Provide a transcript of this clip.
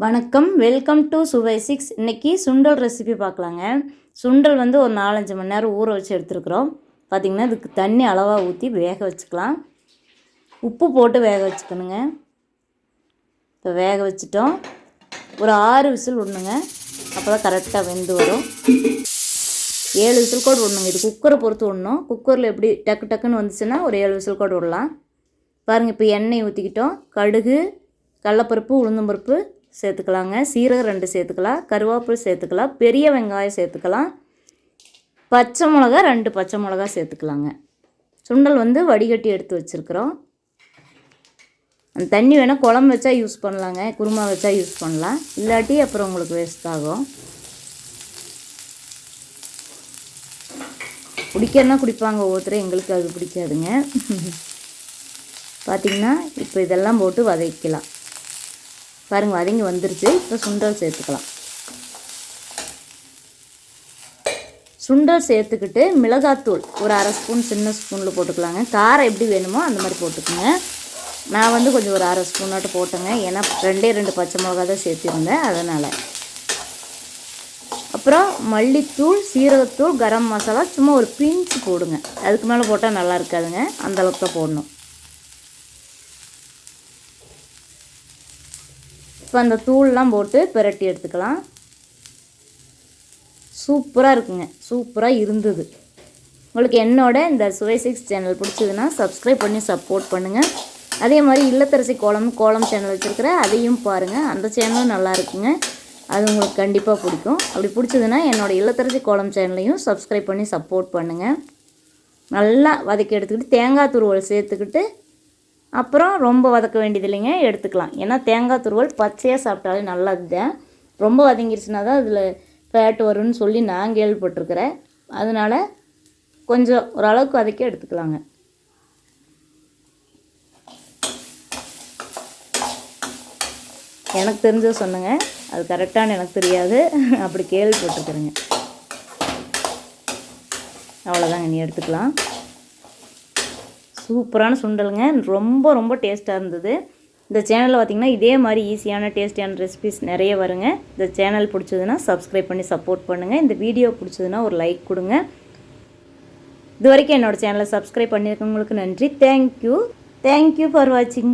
வணக்கம். Welcome to சுவை six இன்றைக்கி சுண்டல் ரெசிபி பார்க்கலாங்க. சுண்டல் வந்து ஒரு நாலஞ்சு மணி நேரம் ஊற வச்சு எடுத்துருக்குறோம். பார்த்திங்கன்னா இதுக்கு தண்ணி அளவாக ஊற்றி வேக வச்சுக்கலாம். உப்பு போட்டு வேக வச்சுக்கணுங்க. இப்போ வேக வச்சுட்டோம். ஒரு ஆறு விசில் விடணுங்க. அப்போ தான் கரெக்டாக வெந்து வரும். ஏழு விசில் கூட விடணுங்க. இது குக்கரை பொறுத்து விடணும். குக்கரில் எப்படி டக்கு டக்குன்னு வந்துச்சுன்னா ஒரு ஏழு விசில் கூட விடலாம். பாருங்கள் இப்போ எண்ணெய் ஊற்றிக்கிட்டோம் கடுகு கடலப்பருப்பு உளுந்தம்பருப்பு சேர்த்துக்கலாங்க. சீரகம் ரெண்டு சேர்த்துக்கலாம். கருவேப்பிலை சேர்த்துக்கலாம். பெரிய வெங்காயம் சேர்த்துக்கலாம். பச்சை மிளகா ரெண்டு பச்சை மிளகா சேர்த்துக்கலாங்க. சுண்டல் வந்து வடிகட்டி எடுத்து வச்சுருக்குறோம். அந்த தண்ணி வேணால் குழம்பு வச்சா யூஸ் பண்ணலாங்க. குருமா வச்சா யூஸ் பண்ணலாம். இல்லாட்டி அப்புறம் உங்களுக்கு வேஸ்ட் ஆகும். குடிக்கிறனா குடிப்பாங்க ஒவ்வொருத்தரும். எங்களுக்கு அது பிடிக்காதுங்க. பார்த்திங்கன்னா இப்போ இதெல்லாம் போட்டு வதக்கலாம். பாருங்கள் வதங்கி வந்துருச்சு. இப்போ சுண்டல் சேர்த்துக்கலாம். சுண்டல் சேர்த்துக்கிட்டு மிளகாத்தூள் ஒரு அரை ஸ்பூன் சின்ன ஸ்பூனில் போட்டுக்கலாங்க. காரம் எப்படி வேணுமோ அந்த மாதிரி போட்டுக்கோங்க. நான் வந்து கொஞ்சம் ஒரு அரை ஸ்பூனாட்டு போட்டேங்க. ஏன்னா ரெண்டே ரெண்டு பச்சை மிளகா தான் சேர்த்துருந்தேன் அதனால். அப்புறம் மல்லித்தூள் சீரகத்தூள் கரம் மசாலா சும்மா ஒரு பிஞ்சு போடுங்க. அதுக்கு மேலே போட்டால் நல்லா இருக்காதுங்க. அந்தளவுக்கு தான் போடணும். இப்போ அந்த தூள்லாம் போட்டு பிரட்டி எடுத்துக்கலாம். சூப்பராக இருக்குங்க. சூப்பராக இருந்தது. உங்களுக்கு என்னோட இந்த சுவை சிக்ஸ் சேனல் பிடிச்சதுன்னா சப்ஸ்கிரைப் பண்ணி சப்போர்ட் பண்ணுங்கள் அதே மாதிரி இல்லத்தரசி கோலம் கோலம் சேனல் வச்சுருக்கிறேன் அதையும் பாருங்கள் அந்த சேனலும் நல்லா இருக்குங்க. அது உங்களுக்கு கண்டிப்பாக பிடிக்கும். அப்படி பிடிச்சதுன்னா என்னோடய இல்லத்தரசி கோலம் சேனலையும் சப்ஸ்கிரைப் பண்ணி சப்போர்ட் பண்ணுங்கள் நல்லா வதக்கி எடுத்துக்கிட்டு தேங்காய் துருவல் சேர்த்துக்கிட்டு அப்புறம் ரொம்ப வதக்க வேண்டியது இல்லைங்க எடுத்துக்கலாம். ஏன்னா தேங்காய் துருவல் பச்சையாக சாப்பிட்டாலே நல்லது தான் ரொம்ப வதங்கிருச்சுனா தான் அதில் ஃபேட் வரும்னு சொல்லி நான் கேள்விப்பட்டிருக்கிறேன். அதனால் கொஞ்சம் ஓரளவுக்கு வதக்கி எடுத்துக்கலாங்க. எனக்கு தெரிஞ்ச சொன்னங்க. அது கரெக்டானு எனக்கு தெரியாது. அப்படி கேள்விப்பட்டிருக்குறேங்க. அவ்வளோதாங்க நீ எடுத்துக்கலாம். சூப்பரான சுண்டலுங்க. ரொம்ப ரொம்ப டேஸ்ட்டாக இருந்தது. இந்த சேனலில் பார்த்திங்கன்னா இதே மாதிரி ஈஸியான டேஸ்டியான ரெசிபிஸ் நிறைய வருங்க. இந்த சேனல் பிடிச்சதுன்னா சப்ஸ்கிரைப் பண்ணி சப்போர்ட் பண்ணுங்கள் இந்த வீடியோ பிடிச்சதுன்னா ஒரு லைக் கொடுங்க. இது வரைக்கும் என்னோடய சேனலை சப்ஸ்கிரைப் பண்ணியிருக்கவங்களுக்கு நன்றி. தேங்க்யூ தேங்க்யூ ஃபார் வாட்சிங்